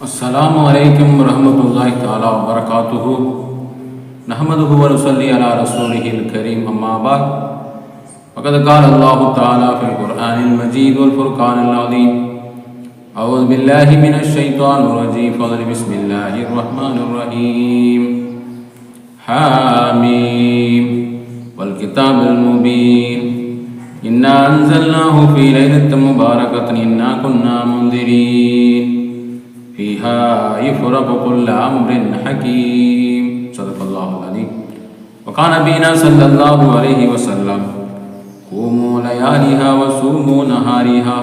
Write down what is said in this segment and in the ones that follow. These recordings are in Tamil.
السلام عليكم ورحمة الله تعالى وبركاته. نحمده ونصلي على رسوله الكريم أما بعد. فقد قال الله تعالى في القرآن المجيد والفرقان العظيم أعوذ بالله من الشيطان الرجيم فضل بسم الله الرحمن الرحيم. حاميم والكتاب المبين. إنا أنزلناه في ليلة مباركة إنا كنا منذرين. فيها يفرق كل أمر حكيم صدق الله العظيم وكان بنا صلى الله عليه وسلم قوموا لياليها وصوموا نهارها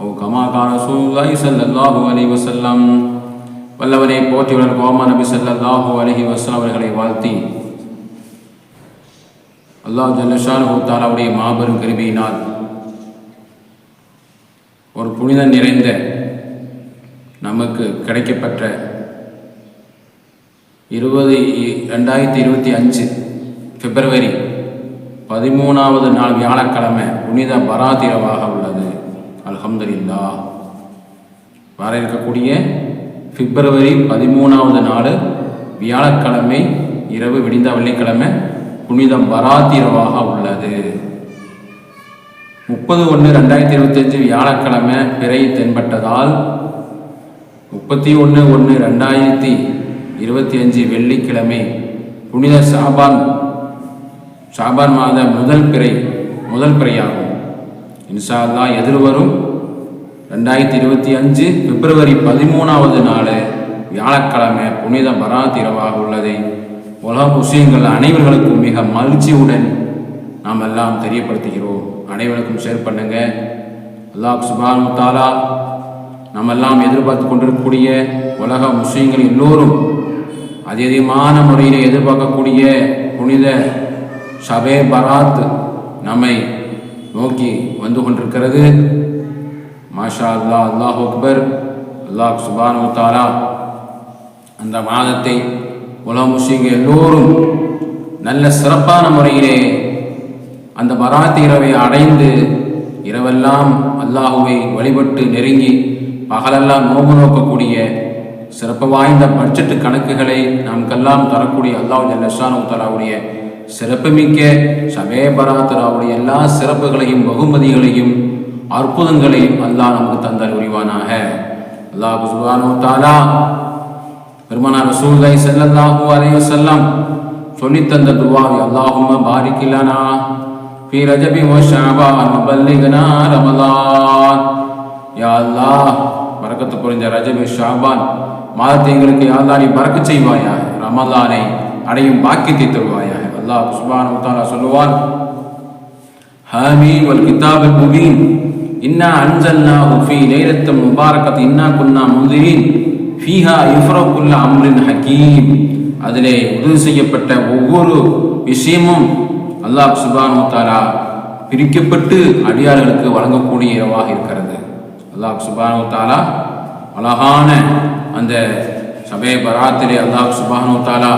أو كما قال رسول الله صلى الله عليه وسلم வல்லவனை போற்றியுடன் கோமா நபி ஸல்லல்லாஹு அலைஹி வஸல்லம் அவர்களை வாழ்த்தி அல்லாஹ் ஜல்லஷானு தாலாவுடைய மாபெரும் கிருபையினால் ஒரு புனிதம் நிறைந்த நமக்கு கிடைக்கப்பெற்ற இருபது ரெண்டாயிரத்தி இருபத்தி அஞ்சு பிப்ரவரி பதிமூணாவது நாள் வியாழக்கிழமை புனித பராதிரவாக உள்ளது. அலமதுல்லா வர இருக்கக்கூடிய பிப்ரவரி பதிமூணாவது நாள் வியாழக்கிழமை இரவு விடிந்த வெள்ளிக்கிழமை புனிதம் வராத்திரவாக உள்ளது. முப்பது ஒன்று ரெண்டாயிரத்தி இருபத்தஞ்சு வியாழக்கிழமை பிறை தென்பட்டதால் முப்பத்தி ஒன்று ஒன்று ரெண்டாயிரத்தி இருபத்தி அஞ்சு வெள்ளிக்கிழமை புனித சாபான் சாபான் மாத முதல் பிறை முதல் பிறையாகும். இன்ஷா அல்லாஹ் எதிர்வரும் ரெண்டாயிரத்தி இருபத்தி அஞ்சு பிப்ரவரி பதிமூணாவது நாள் வியாழக்கிழமை புனித பராத் இரவாக உள்ளதை. உலக முஸ்லீம்கள் அனைவர்களுக்கும் மிக மகிழ்ச்சியுடன் நாம் எல்லாம் தெரியப்படுத்துகிறோம். அனைவருக்கும் ஷேர் பண்ணுங்க. அல்லாஹ் சுபான் தாலா நம்ம எல்லாம் எதிர்பார்த்து கொண்டிருக்கக்கூடிய உலக முஸ்லீம்கள் எல்லோரும் அதிகமான முறையில் எதிர்பார்க்கக்கூடிய புனித ஷபே பராத் நம்மை நோக்கி வந்து கொண்டிருக்கிறது. மாஷா அல்லாஹ் அல்லாஹ் அக்பர் அல்லாஹ் சுபானு தாலா அந்த மாதத்தை உலக முஸ்லீம்கள் எல்லோரும் நல்ல சிறப்பான முறையிலே அந்த பராத் இரவை அடைந்து இரவெல்லாம் அல்லாஹுவை வழிபட்டு நெருங்கி பகலெல்லாம் நோம்பு நோக்கக்கூடிய சிறப்பு வாய்ந்த பட்ஜெட்டு கணக்குகளை நமக்கெல்லாம் தரக்கூடிய அல்லாஹ் ஜல்லஷானு தலாவுடைய சிறப்புமிக்க சபே பராத்தராவுடைய எல்லா சிறப்புகளையும் பகுமதிகளையும் அற்புதங்களையும் அல்லாஹ் நமக்கு தந்தார் உரிவானாக. அல்லாஹ் சுபானு தாலா பெருமானார் ரசூலுல்லாஹி ஸல்லல்லாஹு அலைய செல்லம் சொல்லித் தந்த அல்லாஹும் அல்லாஹும்ம பாரிக் லனா ஃபீ ரஜபி வ ஷஅபான் பல்லிக்னா ரமலான். யா அல்லாஹ் பறக்கத்து புரிஞ்ச ரஜபி ஷாபான் மாதத்தை எங்களுக்கு யாழ்தானி பறக்க செய்வாயாக ரமலானை அடையும் பாக்கியத்தை தருவாயா அல்லாஹ் சுபான் தாலா சொல்லுவான் ஹமீம் வல் கிதாபு முபீன். இன்னா அன்சல்னா ஹுஃபி லைலத்தம் முபாரக்கத் இன்னா குன்னா முந்திரீன் ஃபீஹா இஃப்ரோக்குல்லா அம்ரின் ஹக்கீம் அதிலே உறுதி செய்யப்பட்ட ஒவ்வொரு விஷயமும் அல்லாஹ் சுபானு தாலா பிரிக்கப்பட்டு அடியாளர்களுக்கு வழங்கக்கூடியவாக இருக்கிறது. அல்லாஹ் சுபானு தாலா அழகான அந்த சபை பராத்திலே அல்லாஹ் சுபானு தாலா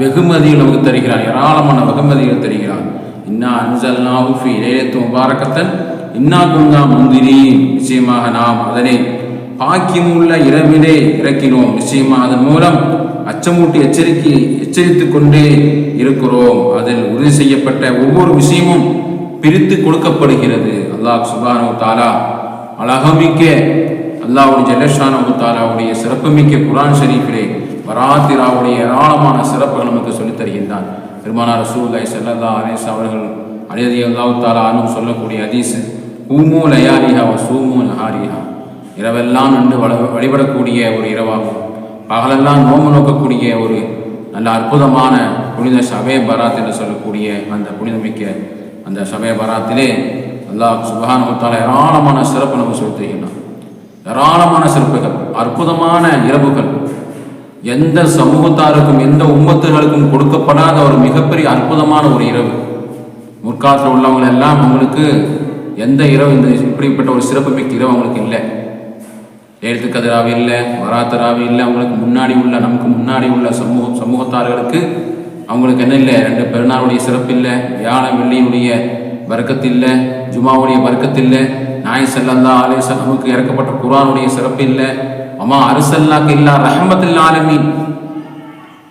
வெகுமதிகள் நமக்கு தருகிறான் ஏராளமான வெகுமதிகள் தருகிறான் இன்னா அன்சல்னாஹு ஃபி லைலத்து முபாரக்கத்தன் இன்னா குந்தா முந்திரி நிச்சயமாக நாம் அதனை பாக்கியமுள்ள இரவிலே இறக்கினோம். நிச்சயமாக அதன் மூலம் அச்சமூட்டி எச்சரிக்கை எச்சரித்து கொண்டே இருக்கிறோம். அதில் உறுதி செய்யப்பட்ட ஒவ்வொரு விஷயமும் பிரித்து கொடுக்கப்படுகிறது. அல்லாஹ் சுபானு தாலா அழகமிக்க அல்லாவுடைய ஜல்லஷானு தாலாவுடைய சிறப்புமிக்க குரான் ஷரீஃபிலே வராத்திராவுடைய ஏராளமான சிறப்புகள் நமக்கு சொல்லித் தருகின்றான் பெருமானார் ரசூல்லாய் செல்லல்லா அலேஸ் அவர்கள் அலியதி அல்லாஹ் தாலா அனு சொல்லக்கூடிய ஹதீஸ் ஊமு லயாரிஹா வ சூமு நஹாரிஹா. இரவெல்லாம் நின்று வள வழிபடக்கூடிய ஒரு இரவாகும். பகலெல்லாம் நோம்பு நோக்கக்கூடிய ஒரு நல்ல அற்புதமான புனித சபே பராத் என்று சொல்லக்கூடிய அந்த புனிதமிக்க அந்த சபே பராத்திலே அல்லாஹ் சுபஹானஹு ஏராளமான சிறப்பு நமக்கு சொல்லித் ஏராளமான சிறப்புகள் அற்புதமான இரவுகள் எந்த சமூகத்தாருக்கும் எந்த உம்மத்துகளுக்கும் கொடுக்கப்படாத ஒரு மிகப்பெரிய அற்புதமான ஒரு இரவு. முற்காலத்தில் உள்ளவங்க எல்லாம் அவங்களுக்கு எந்த இரவு இந்த இப்படிப்பட்ட ஒரு சிறப்புமிக்க இரவு அவங்களுக்கு இல்லை. எழுத்து கதிராவி இல்லை வராத்தராவி இல்லை அவங்களுக்கு முன்னாடி உள்ள நமக்கு முன்னாடி உள்ள சமூக சமூகத்தார்களுக்கு அவங்களுக்கு என்ன இல்லை? ரெண்டு பெருநாளுடைய சிறப்பு இல்லை வியாழ வெள்ளியினுடைய வர்க்கத்து இல்லை ஜுமாவுடைய வர்க்கத்து இல்லை நாய் செல்லல்லா ஆலேச நமக்கு இறக்கப்பட்ட குரானுடைய சிறப்பு இல்லை. அம்மா அரசல்லாக்கு இல்லா ரஹமத்தில் ஆலமீன்.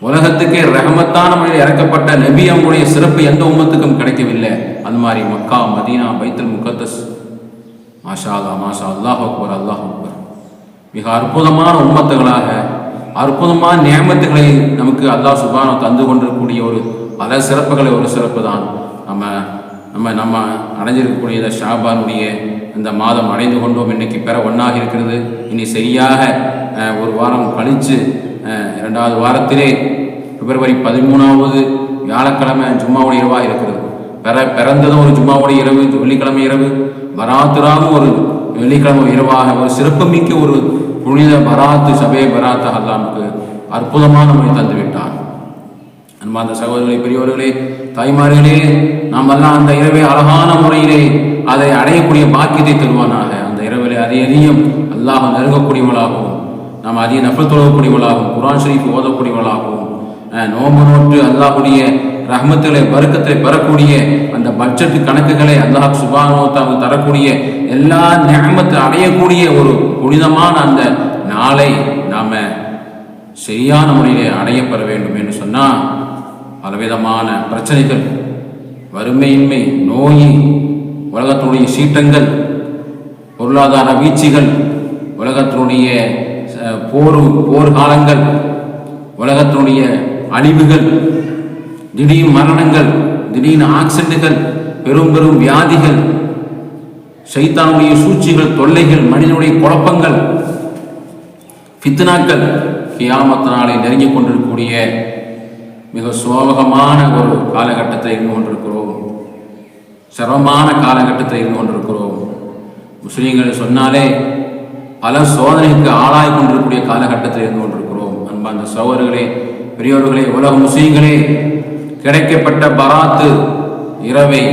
உலகத்துக்கே ரஹமத்தான முறையில் இறக்கப்பட்ட நபி அவங்களுடைய சிறப்பு எந்த உம்மத்துக்கும் கிடைக்கவில்லை. அது மாதிரி மக்கா மதீனா பைத்தல் முகத்தஸ். மாஷா அல்லா மாஷா அல்லாஹ் அக்பர் அல்லாஹ் அக்பர். மிக அற்புதமான உம்மத்துகளாக அற்புதமான நியமத்துகளை நமக்கு அல்லாஹ் சுபானம் தந்து கொண்டிருக்கக்கூடிய ஒரு பல சிறப்புகளை ஒரு சிறப்பு தான் நம்ம நம்ம நம்ம அடைஞ்சிருக்கக்கூடிய ஷாபானுடைய இந்த மாதம் அடைந்து கொண்டோம். இன்னைக்கு பெற ஒன்றாக இருக்கிறது. இனி சரியாக ஒரு வாரம் கழித்து இரண்டாவது வாரத்திலே பிப்ரவரி பதிமூணாவது வியாழக்கிழமை ஜும்மாவுடைய இரவாக இருக்கிறது. பிற பிறந்ததும் ஒரு ஜும்மாவுடைய இரவு வெள்ளிக்கிழமை இரவு பராத்துராவும் ஒரு வெள்ளிக்கிழமை இரவாக ஒரு சிறப்புமிக்க ஒரு புனித பராத்து சபை பராத்து அல்லாமுக்கு அற்புதமான மொழி தந்துவிட்டார் அன்பார்ந்த சகோதரர்களே பெரியவர்களே தாய்மார்களே நாம் எல்லாம் அந்த இரவை அழகான முறையிலே அதை அடையக்கூடிய பாக்கியத்தை தருவானாக. அந்த இரவிலே அதை அதிகம் அல்லாஹ் நெருங்கக்கூடியவளாகவும் நாம் அதிக நஃபல் தொழக்கூடியவளாகவும் குரான் ஷரீஃப் ஓதக்கூடியவளாகவும் நோம்பு நோட்டு அல்லாஹுடைய ரஹமத்துகளை பருக்கத்தை பெறக்கூடிய அந்த பட்ஜெட் கணக்குகளை அல்லாஹ் சுபானோத்தாக தரக்கூடிய எல்லா நியமத்தை அடையக்கூடிய ஒரு புனிதமான அந்த நாளை நாம் சரியான முறையிலே அடையப்பெற வேண்டும் என்று சொன்னால் பலவிதமான பிரச்சனைகள் வறுமையின்மை நோய் உலகத்தினுடைய சீட்டங்கள் பொருளாதார வீழ்ச்சிகள் உலகத்தினுடைய போர் போர்காலங்கள் உலகத்தினுடைய அழிவுகள் திடீர் மரணங்கள் திடீர் ஆக்சிடென்ட்டுகள் பெரும் பெரும் வியாதிகள் சைத்தானுடைய சூழ்ச்சிகள் தொல்லைகள் மனிதனுடைய குழப்பங்கள் ஃபித்னாக்கள் கியாமத்தினாலே நெருங்கிக் கொண்டிருக்கக்கூடிய மிக சோகமான ஒரு காலகட்டத்தை இருந்து கொண்டிருக்கிறோம். சிரமமான காலகட்டத்தை இருந்து கொண்டிருக்கிறோம். முஸ்லீம்கள் சொன்னாலே பல சோதனைக்கு ஆளாய் கொண்டிருக்கக்கூடிய காலகட்டத்தில் இருந்து கொண்டிருக்கிறோம். அன்பார்ந்த சகோதரர்களே பெரியோர்களே உலக முஸ்லீம்களே கிடைக்கப்பட்ட பராத்து இரவை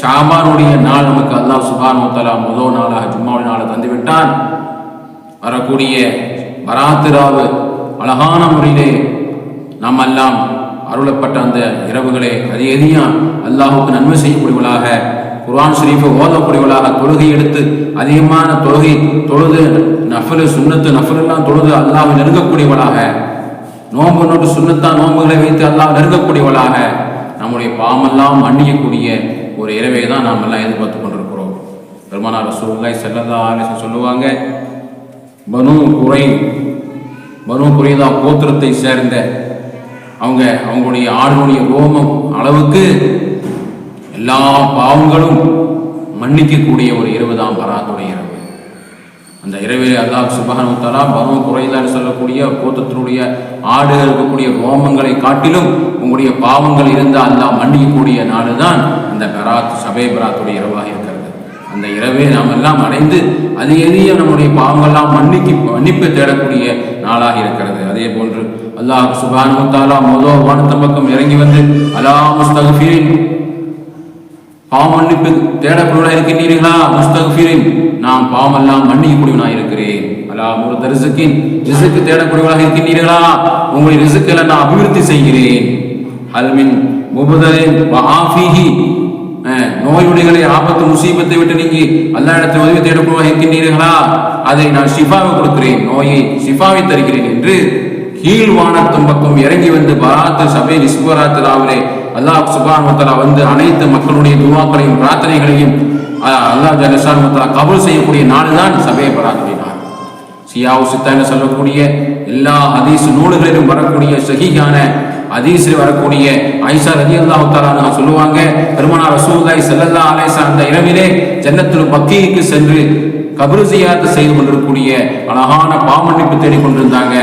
ஷாமானுடைய நாள் நமக்கு அல்லாஹ் சுபான் முத்தலா முதல் நாளாக ஜும்மாவுடைய நாளை தந்துவிட்டான். வரக்கூடிய பராத்திராவு அழகான முறையிலே நாம் எல்லாம் அருளப்பட்ட அந்த இரவுகளே அது எதையும் அல்லாஹுக்கு நன்மை செய்யக்கூடியவளாக குர்ஆன் ஷரீஃபை ஓதக்கூடியவளாக தொழுகை எடுத்து அதிகமான தொழுகை தொழுது நஃபலு சுண்ணத்து நஃபல் எல்லாம் தொழுது அல்லாஹ் நெருங்கக்கூடியவளாக நோன்பு நோட்டு சுண்ணத்தான் நோன்புகளை வைத்து அல்லாஹ் நெருங்கக்கூடியவளாக நம்முடைய பாமெல்லாம் மன்னியக்கூடிய ஒரு இரவை தான் நாம் எல்லாம் எதிர்பார்த்து கொண்டிருக்கிறோம். பெருமானார் ரசூலுல்லாஹி செல்லதா சொல்லுவாங்க பனு குறை பனு குறைதா கோத்திரத்தை சேர்ந்த அவங்க அவங்களுடைய ஆளுடைய ரோமம் அளவுக்கு எல்லா பாவங்களும் மன்னிக்கக்கூடிய ஒரு இரவு தான் பராத்துடைய இரவு. அந்த இரவில் அல்லாஹ் சுபஹானு தஆலா பனு சொல்லக்கூடிய கோத்தத்தினுடைய ஆடு இருக்கக்கூடிய ரோமங்களை காட்டிலும் உங்களுடைய பாவங்கள் இருந்தால் அல்லாஹ் மன்னிக்கக்கூடிய நாடு தான் அந்த பராத் சபை பராத்துடைய இரவாக இருக்கும். அந்த இரவை நாம் எல்லாம் அடைந்து அது எதிய நம்முடைய பாவங்கள்லாம் மன்னிக்கு மன்னிப்பு தேடக்கூடிய நாளாக இருக்கிறது. அதே போன்று அல்லாஹ் சுபானு தாலா முதல் வானத்த பக்கம் இறங்கி வந்து அலா முஸ்தகஃபீரின் பாவ மன்னிப்பு தேடக்கூடியவனாக இருக்கின்றீர்களா? முஸ்தகஃபீரின் நான் பாவமெல்லாம் மன்னிக்கக்கூடியவனாக இருக்கிறேன். அலா முருத ரிசுக்கின் ரிசுக்கு தேடக்கூடியவனாக இருக்கின்றீர்களா? உங்களுடைய ரிசுக்களை நான் அபிவிருத்தி செய்கிறேன். அல்மின் முபுதலின் நோயுடைகளை ஆபத்து முசீபத்தை விட்டு நீங்கி அல்லா இடத்தை உதவி தேடக்கூடியவராக இருக்கின்றீர்களா அதை நான் ஷிஃபாவை கொடுக்கிறேன் நோயை ஷிஃபாவை தருகிறேன் என்று கீழ் வானத்தும் பக்கம் இறங்கி வந்து பராத்து சபை நிஸ்வராத்து ராவிலே அல்லாஹ் சுபான்மத்தலா வந்து அனைத்து மக்களுடைய துவாக்களையும் பிரார்த்தனைகளையும் அஹ், அல்லாஹ் ஜலசான் கபல் செய்யக்கூடிய நாள் தான் சபையை பராத்துடைய சியாவு சித்தான்னு சொல்லக்கூடிய எல்லா ஹதீஸ் நூல்களிலும் வரக்கூடிய சகிகான அதீசில் வரக்கூடிய ஐஷா ரதி அல்லாஹு தாலா சொல்லுவாங்க பெருமானா ரசூலுல்லாஹி செல்லல்லா அலைஹி அந்த இரவிலே ஜன்னத்துல் பக்கீக்கு சென்று கபரு செய்து கொண்டிருக்கக்கூடிய அழகான பாமன்னிப்பு தேடிக் கொண்டிருந்தாங்க.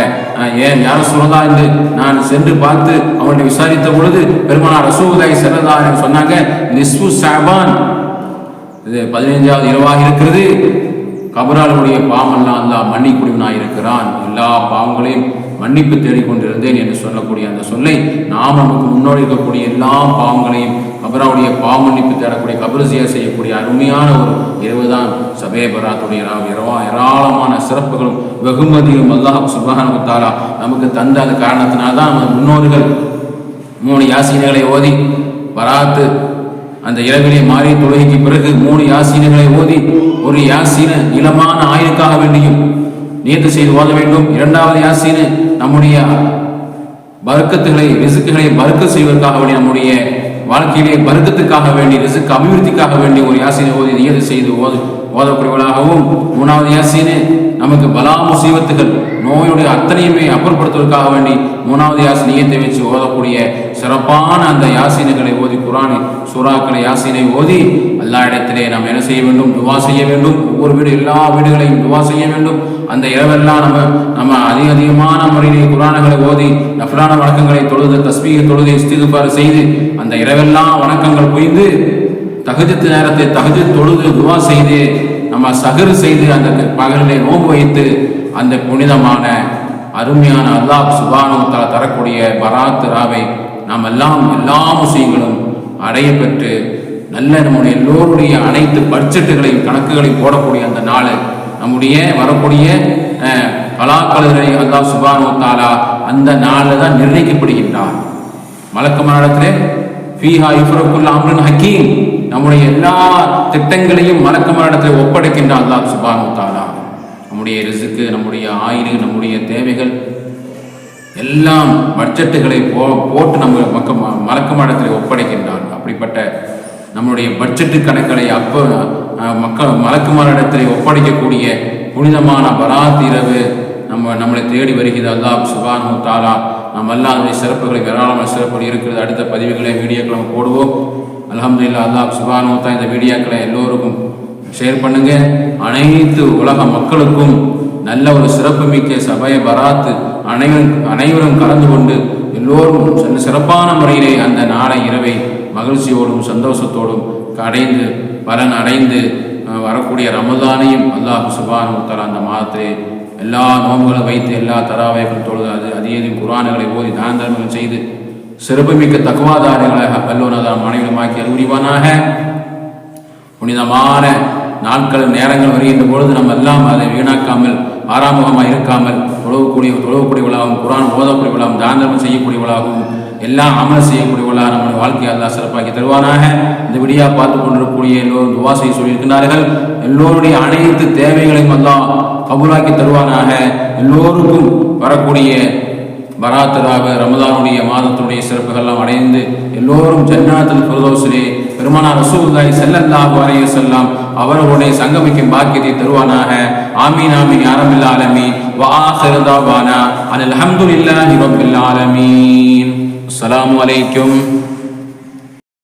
ஏன்? யாரும் சொல்லதா என்று நான் சென்று பார்த்து அவனை விசாரித்த பொழுது பெருமானார் ரசூதாய் செல்லதா என்று சொன்னாங்க நிஸ்வு சாபான் இது பதினைஞ்சாவது இரவாக இருக்கிறது. கபராளுடைய பாவமெல்லாம் அல்லா மன்னிக்குடிவனாக இருக்கிறான் எல்லா பாவங்களையும் மன்னிப்பு தேடிக்கொண்டிருந்தேன் என்று சொல்லக்கூடிய அந்த சொல்லை நாம் நமக்கு முன்னோடி இருக்கக்கூடிய எல்லா பாவங்களையும் கபராவுடைய பாவ மன்னிப்பு தேடக்கூடிய கபரசியா செய்யக்கூடிய அருமையான ஒரு இரவு தான் சபே பராத்துடைய இரவா ஏராளமான சிறப்புகளும் வெகுமதியும் அல்லாஹ் சுபஹானஹு நமக்கு தந்த அந்த காரணத்தினால்தான் நம்ம முன்னோர்கள் மூணு யாசீனைகளை ஓதி பராத்து அந்த இரவிலே மாறி தொழுகைக்கு பிறகு மூணு யாசீனங்களை ஓதி ஒரு யாசீன இளமான ஆயுக்காக வேண்டியும் நியத்து செய்து ஓத வேண்டும். இரண்டாவது யாசீன் நம்முடைய பருக்கத்துகளை ரிசுக்குகளை பருக்க செய்வதற்காக வேண்டி நம்முடைய வாழ்க்கையிலே பருக்கத்துக்காக வேண்டி ரிசுக்கு அபிவிருத்திக்காக வேண்டி ஒரு யாசீனை ஓதி நியது செய்து ஓது ஓதக்கூடியவர்களாகவும் மூணாவது யாசீனு நமக்கு பலா முசீபத்துகள் நோயுடைய அத்தனையுமே அப்புறப்படுத்துவதற்காக வேண்டி மூணாவது யாசி நியத்தை வச்சு ஓதக்கூடிய சிறப்பான அந்த யாசீனுகளை ஓதி குரானை சூறாக்களை யாசீனை ஓதி எல்லா இடத்திலே நாம் என்ன செய்ய வேண்டும்? துவா செய்ய வேண்டும். ஒவ்வொரு வீடு எல்லா வீடுகளையும் துவா செய்ய வேண்டும். அந்த இரவெல்லாம் நம்ம நம்ம அதிக அதிகமான முறையிலே குரான்களை ஓதி நஃப்ரான வணக்கங்களை தொழுது தஸ்மீக தொழுதை இஸ்திகுபார் செய்து அந்த இரவெல்லாம் வணக்கங்கள் புரிந்து தகுதி நேரத்தை தகுதி தொழுது துவா செய்து நம்ம சகர் செய்து அந்த பகலிலே நோன்பு வைத்து அந்த புனிதமான அருமையான அல்லாஹ் சுபானுத்தால் தரக்கூடிய பராத் ராவை நாம் எல்லாம் எல்லா விஷயங்களும் அடைய பெற்று நல்ல நம்முடைய எல்லோருடைய அனைத்து பட்ஜெட்டுகளையும் கணக்குகளையும் போடக்கூடிய அந்த நாள் நம்முடைய வரக்கூடிய கலாக்கலர்களை அல்லாஹ் சுபானுத்தாலா அந்த நாளில் தான் நிர்ணயிக்கப்படுகின்றார். மலக்கமானத்திலே ஃபீஹா யுஃபரக்குல் அம்ரன் ஹக்கீம். நம்முடைய எல்லா திட்டங்களையும் மலக்கமானத்தில் ஒப்படைக்கின்ற அல்லாஹ் சுபானு தாலா நம்முடைய ரிசுக்கு நம்முடைய ஆயுள் நம்முடைய தேவைகள் எல்லாம் பட்ஜெட்டுகளை போ போட்டு நம்ம மக்க மலக்கமானத்தில் ஒப்படைக்கின்றான் அப்படிப்பட்ட நம்முடைய பட்ஜெட்டு கணக்களை அப்போ மக்கள் மலக்குமாரிடத்தில் ஒப்படைக்கக்கூடிய புனிதமான பராத் இரவு நம்ம நம்மளை தேடி வருகிறது அல்லாஹ் சுபானு தாலா நம்ம எல்லாம் சிறப்புகளை ஏராளமான சிறப்புகள் இருக்கிறது. அடுத்த பதிவுகளை வீடியோக்களை போடுவோம். அலமதுல்லா அல்லாஹ் சுபானு இந்த வீடியோக்களை எல்லோருக்கும் ஷேர் பண்ணுங்க. அனைத்து உலக மக்களுக்கும் நல்ல ஒரு சிறப்புமிக்க சபைய பராத்து அனைவரும் அனைவரும் கலந்து கொண்டு எல்லோரும் சிறப்பான முறையிலே அந்த நாளை இரவை மகிழ்ச்சியோடும் சந்தோஷத்தோடும் அடைந்து பலன் அடைந்து வரக்கூடிய ரமதானையும் அல்லாஹ் சுபான் தலா அந்த மாதத்திலே எல்லா நோம்புகளும் வைத்து எல்லா தராவைகளும் தொழுது அது அதிகம் குரான்களை ஓதி தான தர்மங்கள் செய்து சிறப்புமிக்க தக்குவாதாரிகளாக வல்லுவனதாம் மாணவிகளுமாக்கி அறிவுரிவானாக புனிதமான நாட்கள் நேரங்கள் வருகின்ற பொழுது நம்ம எல்லாம் அதை வீணாக்காமல் ஆறாமுகமாக இருக்காமல் தொழவக்கூடிய தொழவக்கூடியவளாகவும் குரான் ஓதக்கூடியவளாகவும் தாந்தரம் செய்யக்கூடியவளாகவும் எல்லாம் அமல் செய்யக்கூடியவளாக நம்முடைய வாழ்க்கையை எல்லாம் சிறப்பாக்கி தருவானாக. இந்த விடியா பார்த்து கொண்டிருக்கக்கூடிய எல்லோரும் துவா செய்ய சொல்லியிருக்கிறார்கள். எல்லோருடைய அனைத்து தேவைகளையும் எல்லாம் கபூலாக்கி தருவானாக. எல்லோருக்கும் வரக்கூடிய பராத்தராக ரமதானுடைய மாதத்துடைய சிறப்புகள்லாம் அடைந்து எல்லோரும் ஜன்னாத்தில் ஃபிர்தௌஸிலே பெருமானார் ரசூலுல்லாஹி ஸல்லல்லாஹு அலைஹி செல்லாம் அவர்களுடைய சங்கமிக்கும் பாக்கியத்தை தருவானாக. ஆமீன் ஆமீன் யா ரப்பல் ஆலமீன். வ ஆகிரு தாவானா அனில் ஹம்துலில்லாஹி ரப்பில் ஆலமீன். அஸ்ஸலாமு அலைக்கும்.